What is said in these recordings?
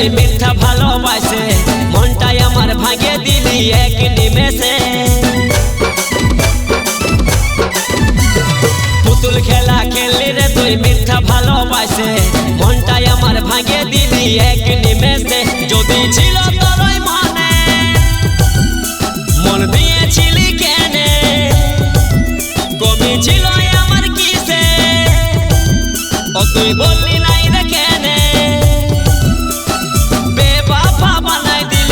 তুই মিথ্যা ভালোবাসে। মনটাই আমার ভাঙে দিলি এক নিমেষে পুতুল খেলা খেললি রে তুই মিথ্যা ভালোবাসে। মনটাই আমার ভাঙে দিলি এক নিমেষে যদি ছিল তোরই মনে, মন দিয়েছিলি কেনে? কমি আমার কিসে? ও তুই বললি নাই রে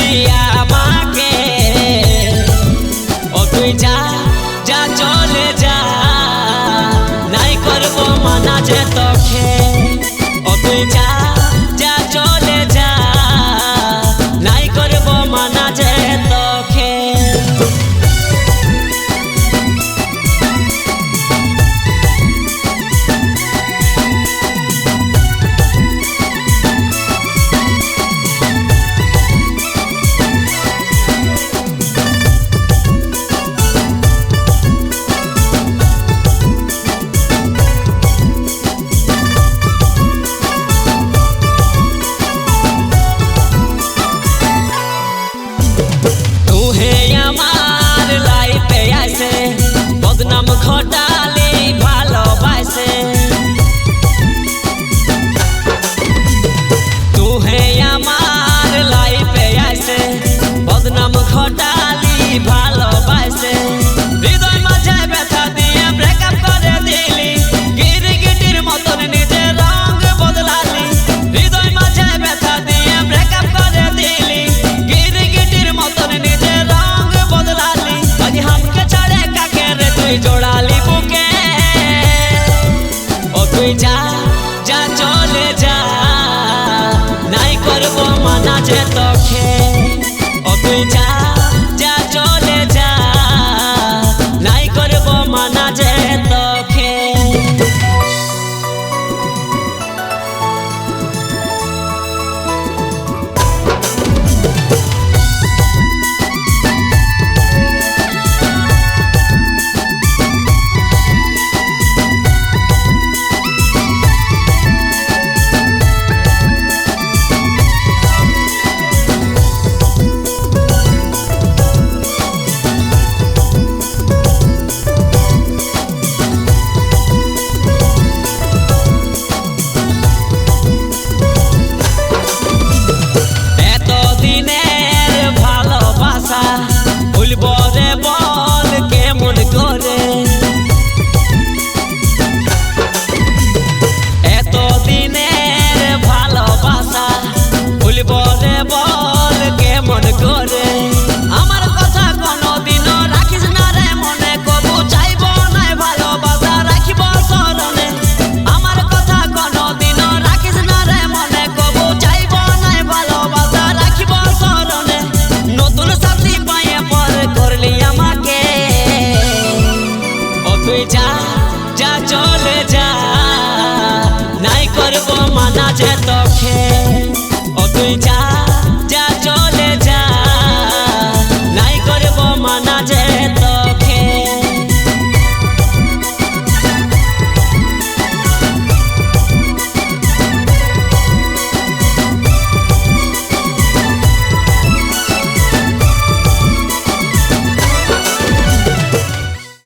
বানাই আমাকে। ও তুই যা যা চলে যা নাই করব মানা যে তোকে। ভালোবাসে হৃদয় মাঝে ব্যথা দিয়ে ব্রেকআপ করে দিলি। গিরগিটির মতন নিজের রং বদলালি। হৃদয় মাঝে ব্যথা দিয়ে ব্রেকআপ করে দিলি। গিরগিটির মতন নিজের রং বদলালি। আজ হামকে ছাড়ে কাকে রে তুই জোড়ালি বুকে? ও তুই যা যা চলে যা। নাই করব মানা যে তোকে। ও তুই যা যে তোকে ও তুই যা